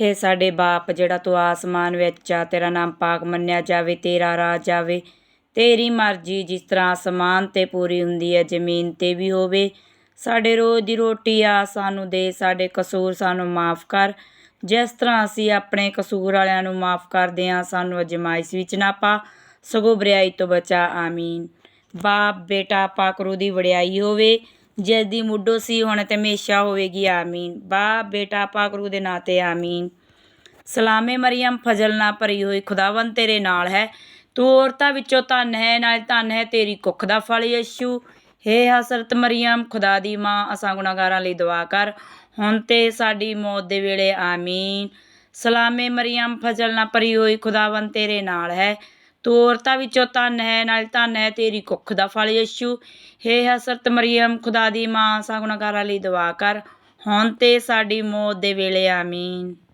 ਹੇ ਸਾਡੇ ਬਾਪ, ਜਿਹੜਾ ਤੂੰ ਆਸਮਾਨ ਵਿੱਚ ਆ, ਤੇਰਾ ਨਾਮ ਪਾਕ ਮੰਨਿਆ ਜਾਵੇ, ਤੇਰਾ ਰਾਜ ਜਾਵੇ। ਤੇਰੀ ਮਰਜ਼ੀ ਜਿਸ ਤਰ੍ਹਾਂ ਆਸਮਾਨ ਤੇ ਪੂਰੀ ਹੁੰਦੀ ਹੈ, ਜ਼ਮੀਨ ਤੇ ਵੀ ਹੋਵੇ। ਸਾਡੇ ਰੋਜ਼ ਦੀ ਰੋਟੀ ਆ, ਸਾਨੂੰ ਦੇ, ਸਾਡੇ ਕਸੂਰ ਸਾਨੂੰ ਮਾਫ ਕਰ। ਜਿਸ ਤਰ੍ਹਾਂ ਅਸੀਂ ਆਪਣੇ ਕਸੂਰ ਵਾਲਿਆਂ ਨੂੰ ਮਾਫ ਕਰਦੇ ਹਾਂ, ਸਾਨੂੰ ਅਜਮਾਇਸ਼ ਵਿੱਚ ਨਾ ਪਾ। ਸਗੋਂ ਬਰਿਆਈ ਤੋਂ ਬਚਾ, ਆਮੀਨ। ਬਾਪ, ਬੇਟਾ, ਪਾਕ ਰੂਹ ਦੀ ਵਡਿਆਈ ਹੋਵੇ। ਜਿਸ ਦੀ ਮੁੱਢੋਂ ਸੀ, ਹੁਣ ਤੇ ਹਮੇਸ਼ਾ ਹੋਵੇਗੀ, ਆਮੀਨ। ਬਾਪ, ਬੇਟਾ, ਪਾਕ ਰੂਹ ਦੇ ਨਾਂ ਤੇ ਆਮੀਨ। ਸਲਾਮੇ ਮਰੀਮ ਫਜ਼ਲ ਨਾਲ ਭਰੀ ਹੋਈ, ਖੁਦਾਵੰਦ ਤੇਰੇ ਨਾਲ ਹੈ। ਤੂੰ ਔਰਤਾਂ ਵਿੱਚੋਂ ਧੰਨ ਹੈ, ਨਾਲ ਧੰਨ ਹੈ ਤੇਰੀ ਕੁੱਖ ਦਾ ਫਲ, ਯਿਸੂ। ਹੇ ਹਸਰਤ ਮਰੀਮ ਖੁਦਾ ਦੀ ਮਾਂ, ਅਸਾਂ ਗੁਨਾਹਗਾਰਾਂ ਲਈ ਦੁਆ ਕਰ। ਹੁਣ ਤੇ ਸਾਡੀ ਮੌਤ ਦੇ ਵੇਲੇ, ਆਮੀਨ। ਸਲਾਮੇ ਮਰੀਮ ਫਜ਼ਲ ਨਾਲ ਭਰੀ ਹੋਈ, ਖੁਦਾਵੰਦ ਤੇਰੇ ਨਾਲ ਹੈ। ਤੂੰ ਔਰਤਾਂ ਵਿੱਚੋਂ ਧਨ ਹੈ, ਨਾਲ ਧਨ ਹੈ ਤੇਰੀ ਕੁੱਖ ਦਾ ਫਲ ਯਸ਼ੂ। ਹੇ ਹਸਰਤ ਮਰੀਮ ਖੁਦਾ ਦੀ ਮਾਂ ਅਸਾਂ ਗੁਨਾਹਗਾਰਾਂ ਲਈ ਦੁਆ ਕਰ। ਹੁਣ ਤੇ ਸਾਡੀ ਮੌਤ ਦੇ ਵੇਲੇ, ਆਮੀਨ।